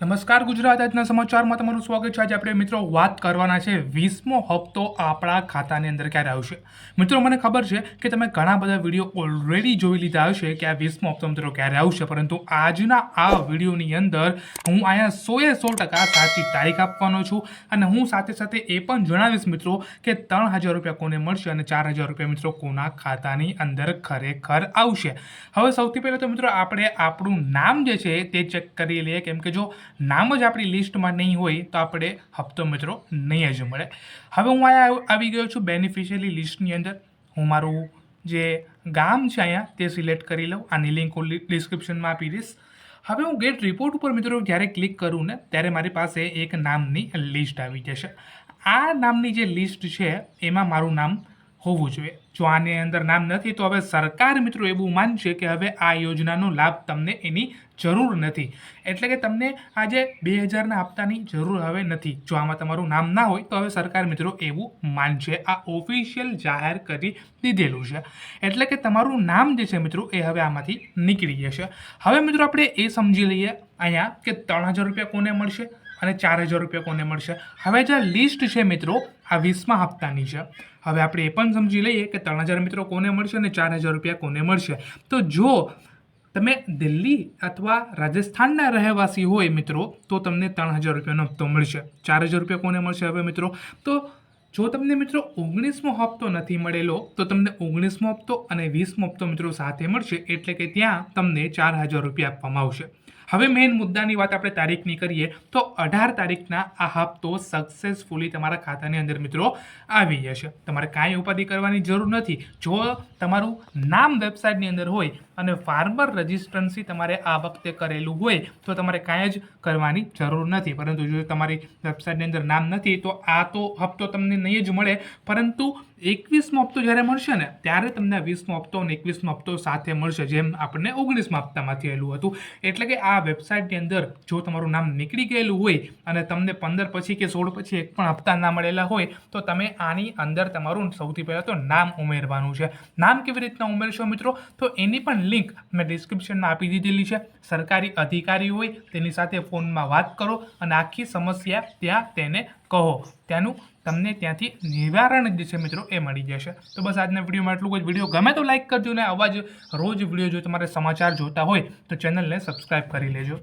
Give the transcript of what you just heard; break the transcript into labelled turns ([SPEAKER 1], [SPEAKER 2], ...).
[SPEAKER 1] નમસ્કાર, ગુજરાત આજના સમાચારમાં તમારું સ્વાગત છે. આજે આપણે મિત્રો વાત કરવાના છે વીસમો હપ્તો આપણા ખાતાની અંદર ક્યારે આવશે? મિત્રો, મને ખબર છે કે તમે ઘણા બધા વીડિયો ઓલરેડી જોઈ લીધા હશે કે આ વીસમો હપ્તો મિત્રો ક્યારે આવશે. પરંતુ આજના આ વિડીયોની અંદર હું અહીંયા સોએ સો ટકા સાચી તારીખ આપવાનો છું અને હું સાથે સાથે એ પણ જણાવીશ મિત્રો કે ત્રણ હજાર રૂપિયા કોને મળશે અને ચાર હજાર રૂપિયા મિત્રો કોના ખાતાની અંદર ખરેખર આવશે. હવે સૌથી પહેલાં તો મિત્રો આપણે આપણું નામ જે છે તે ચેક કરી લઈએ. કેમ કે જો નામ જ આપણી લિસ્ટમાં નહીં હોય તો આપણે હપ્તો મિત્રો નહીં જ મળે. હવે હું અહીંયા આવી ગયો છું બેનિફિશિયરી લિસ્ટની અંદર. હું મારું જે ગામ છે અહીંયા તે સિલેક્ટ કરી લઉં. આની લિંક હું ડિસ્ક્રિપ્શનમાં આપી દઈશ. હવે હું ગેટ રિપોર્ટ ઉપર મિત્રો જ્યારે ક્લિક કરું ને ત્યારે મારી પાસે એક નામની લિસ્ટ આવી જશે. આ નામની જે લિસ્ટ છે એમાં મારું નામ હોવું જોઈએ. જો આની અંદર નામ નથી, તો હવે સરકાર મિત્રો એવું માનશે કે હવે આ યોજનાનો લાભ તમને એની જરૂર નથી. એટલે કે તમને આજે બે હજારના હપ્તાની જરૂર હવે નથી. જો આમાં તમારું નામ ના હોય, તો હવે સરકાર મિત્રો એવું માનશે. આ ઓફિશિયલ જાહેર કરી દીધેલું છે. એટલે કે તમારું નામ જે છે મિત્રો, એ હવે આમાંથી નીકળી જશે. હવે મિત્રો આપણે એ સમજી લઈએ અહીંયા કે ત્રણ હજાર રૂપિયા કોને મળશે? અને ચાર હજાર રૂપિયા કોને મળશે? હવે જે લિસ્ટ છે મિત્રો, આ વીસમા હપ્તાની છે. હવે આપણે એ પણ સમજી લઈએ કે ત્રણ હજાર મિત્રો કોને મળશે અને ચાર હજાર રૂપિયા કોને મળશે? તો જો તમે દિલ્હી અથવા રાજસ્થાનના રહેવાસી હોય મિત્રો, તો તમને ત્રણ હજાર રૂપિયાનો હપ્તો મળશે. ચાર હજાર રૂપિયા કોને મળશે હવે મિત્રો? તો જો તમને મિત્રો ઓગણીસમો હપ્તો નથી મળેલો, તો તમને ઓગણીસમો હપ્તો અને વીસમો હપ્તો મિત્રો સાથે મળશે, એટલે કે ત્યાં તમને ચાર હજાર રૂપિયા આપવામાં આવશે. હવે મેઇન મુદ્દાની વાત આપણે તારીખની કરીએ, તો અઢાર તારીખના આ હપ્તો સક્સેસફુલી તમારા ખાતાની અંદર મિત્રો આવી જશે. તમારે કાંઈ ઉપાધિ કરવાની જરૂર નથી. જો તમારું નામ વેબસાઇટની અંદર હોય અને ફાર્મર રજિસ્ટ્રન્સી તમારે આ વખતે કરેલું હોય, તો તમારે કાંઈ જ કરવાની જરૂર નથી. પરંતુ જો તમારી વેબસાઇટની અંદર નામ નથી, તો આ તો હપ્તો તમને નહીં જ મળે. પરંતુ એકવીસમો હપ્તો જ્યારે મળશે ને, ત્યારે તમને વીસમો હપ્તો અને એકવીસમો હપ્તો સાથે મળશે, જેમ આપણને ઓગણીસમા હપ્તામાંથી થયેલું હતું. એટલે કે આ વેબસાઇટની અંદર જો તમારું નામ નીકળી ગયેલું હોય અને તમને પંદર પછી કે સોળ પછી એક પણ હપ્તા ના મળેલા હોય, તો તમે આની અંદર તમારું સૌથી પહેલાં તો નામ ઉમેરવાનું છે. નામ કેવી રીતના ઉમેરશો મિત્રો? તો એની પણ લિંક મેં ડિસ્ક્રિપ્શનમાં આપી દીધેલી છે. સરકારી અધિકારી હોય, તેની સાથે ફોનમાં વાત કરો અને આખી સમસ્યા ત્યાં તેને કહો. ત્યાંનું તમને ત્યાંથી નિવારણ જે છે મિત્રો એ મળી જશે. તો બસ આજના વિડીયોમાં એટલું જ. વીડિયો ગમે તો લાઈક કરજો ને આવા જ રોજ વીડિયો જો તમારે સમાચાર જોતા હોય તો ચેનલને સબસ્ક્રાઈબ કરી લેજો.